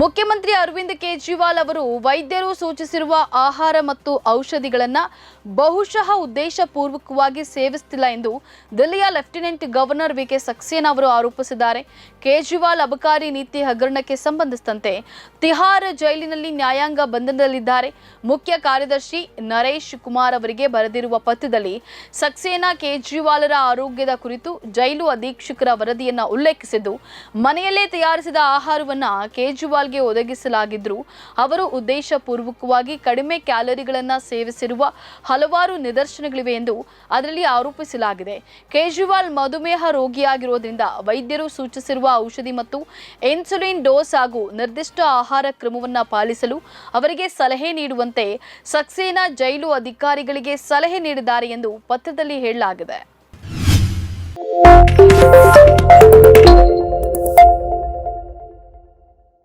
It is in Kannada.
ಮುಖ್ಯಮಂತ್ರಿ ಅರವಿಂದ್ ಕೇಜ್ರಿವಾಲ್ ಅವರು ವೈದ್ಯರು ಸೂಚಿಸಿರುವ ಆಹಾರ ಮತ್ತು ಔಷಧಿಗಳನ್ನು ಬಹುಶಃ ಉದ್ದೇಶಪೂರ್ವಕವಾಗಿ ಸೇವಿಸುತ್ತಿಲ್ಲ ಎಂದು ದಿಲ್ಲಿಯ ಲೆಫ್ಟಿನೆಂಟ್ ಗವರ್ನರ್ ವಿಕೆ ಸಕ್ಸೇನಾ ಅವರು ಆರೋಪಿಸಿದ್ದಾರೆ. ಕೇಜ್ರಿವಾಲ್ ಅಬಕಾರಿ ನೀತಿ ಹಗರಣಕ್ಕೆ ಸಂಬಂಧಿಸಿದಂತೆ ತಿಹಾರ್ ಜೈಲಿನಲ್ಲಿ ನ್ಯಾಯಾಂಗ ಬಂಧನದಲ್ಲಿದ್ದಾರೆ. ಮುಖ್ಯ ಕಾರ್ಯದರ್ಶಿ ನರೇಶ್ ಕುಮಾರ್ ಅವರಿಗೆ ಬರೆದಿರುವ ಪತ್ರದಲ್ಲಿ ಸಕ್ಸೇನಾ ಕೇಜ್ರಿವಾಲರ ಆರೋಗ್ಯದ ಕುರಿತು ಜೈಲು ಅಧೀಕ್ಷಕರ ವರದಿಯನ್ನು ಉಲ್ಲೇಖಿಸಿದ್ದು, ಮನೆಯಲ್ಲೇ ತಯಾರಿಸಿದ ಆಹಾರವನ್ನ ಕೇಜ್ರಿವಾಲ್ಗೆ ಒದಗಿಸಲಾಗಿದ್ರು ಅವರು ಉದ್ದೇಶಪೂರ್ವಕವಾಗಿ ಕಡಿಮೆ ಕ್ಯಾಲರಿಗಳನ್ನು ಸೇವಿಸಿರುವ ಹಲವಾರು ನಿದರ್ಶನಗಳಿವೆ ಎಂದು ಅದರಲ್ಲಿ ಆರೋಪಿಸಲಾಗಿದೆ. ಕೇಜ್ರಿವಾಲ್ ಮಧುಮೇಹ ರೋಗಿಯಾಗಿರುವುದರಿಂದ ವೈದ್ಯರು ಸೂಚಿಸಿರುವ ಔಷಧಿ ಮತ್ತು ಇನ್ಸುಲಿನ್ ಡೋಸ್ ಹಾಗೂ ನಿರ್ದಿಷ್ಟ ಆಹಾರ ಕ್ರಮವನ್ನು ಪಾಲಿಸಲು ಅವರಿಗೆ ಸಲಹೆ ನೀಡುವಂತೆ ಸಕ್ಸೇನಾ ಜೈಲು ಅಧಿಕಾರಿಗಳಿಗೆ ಸಲಹೆ ನೀಡಿದ್ದಾರೆ ಎಂದು ಪತ್ರದಲ್ಲಿ ಹೇಳಲಾಗಿದೆ.